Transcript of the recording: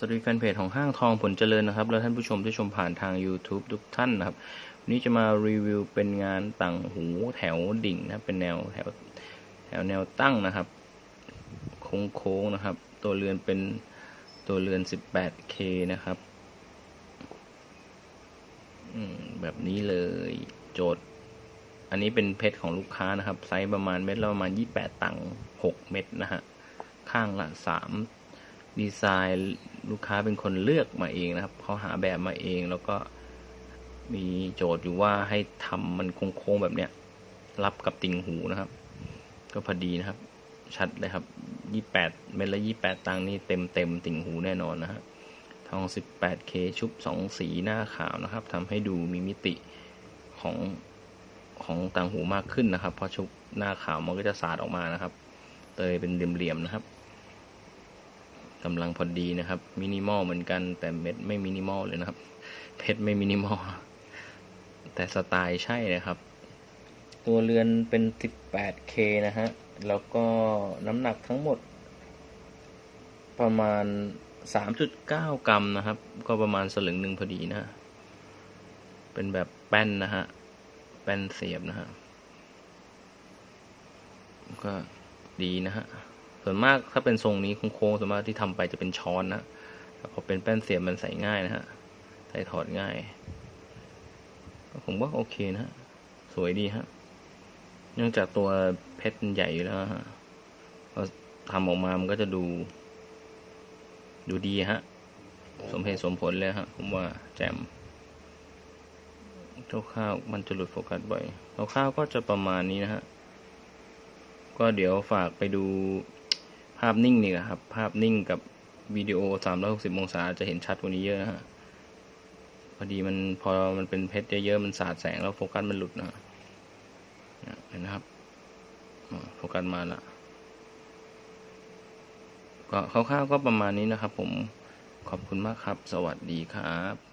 วัสดีแฟนเพจของห้างทองผลเจริญนะครับ และท่านผู้ชมที่ชมผ่านทาง YouTube ทุกท่านนะครับวันนี้จะมารีวิวเป็นงานต่างหูแถวดิ่งนะเป็นแนวแถวแถวแนวตั้งนะครับ โค้งๆนะครับ ตัวเรือนเป็นตัวเรือน 18K นะครับแบบนี้เลยโจทย์ อันนี้เป็นเพชรของลูกค้านะครับ ไซส์ประมาณเม็ดละประมาณ 28 ตังค์6เม็ดนะฮะข้างละ 3 ดีไซน์ลูกค้าเป็นคนเลือกมาเองนะครับเขาหาแบบมาเองแล้วก็มีโจทย์อยู่ว่าให้ทำมันโค้งๆแบบเนี้ยรับกับติ่งหูนะครับ ก็พอดีนะครับ ชัดเลยครับ28เม็ดละ28ตังค์นี่เต็มเต็มติ่งหูแน่นอนนะฮะทอง 18K ชุบ2สีหน้าขาวนะครับทำให้ดูมีมิติของของต่างหูมากขึ้นนะครับ เพราะชุบหน้าขาวมันก็จะสาดออกมานะครับ เตยเป็นเหลี่ยมๆนะครับ กำลังพอดีนะครับ มินิมอลเหมือนกัน แต่เม็ดไม่มินิมอลเลยนะครับ เพชรไม่มินิมอล แต่สไตล์ใช่นะครับ ตัวเรือนเป็น 18K นะฮะ แล้วก็น้ำหนักทั้งหมด ประมาณ 3.9 กรัมนะครับ ก็ประมาณสลึงหนึ่งพอดีนะฮะเป็นแบบแป้นนะฮะ แป้นเสียบนะฮะ ก็ดีนะฮะ ส่วนมากถ้าเป็นทรงนี้โค้งๆส่วนมากที่ทำไปจะเป็นช้อนนะแต่พอเป็นแป้นเสียบมันใส่ง่ายนะฮะใส่ถอดง่าย ผมว่าโอเคนะฮะสวยดีฮะเนื่องจากตัวเพชรมันใหญ่อยู่แล้วฮะพอทำออกมามันก็จะดู ดูดีฮะ สมเหตุสมผลเลยฮะ ผมว่าแจมคร่าวๆมันจะหลุดโฟกัสบ่อยคร่าวๆก็จะประมาณนี้นะฮะ ก็เดี๋ยวฝากไปดูาพนิ่งนี่ครับ ภาพนิ่งกับวิดีโอ 360 องศาจะเห็นชัดกว่านี้เยอะฮะพอดีมันพอมันเป็นเพชรเยอะๆมันสาดแสงแล้วโฟกัสมันหลุดนะเห็นนะครับโฟกัสมาละก็คร่าวๆก็ประมาณนี้นะครับ ผมขอบคุณมากครับ สวัสดีครับ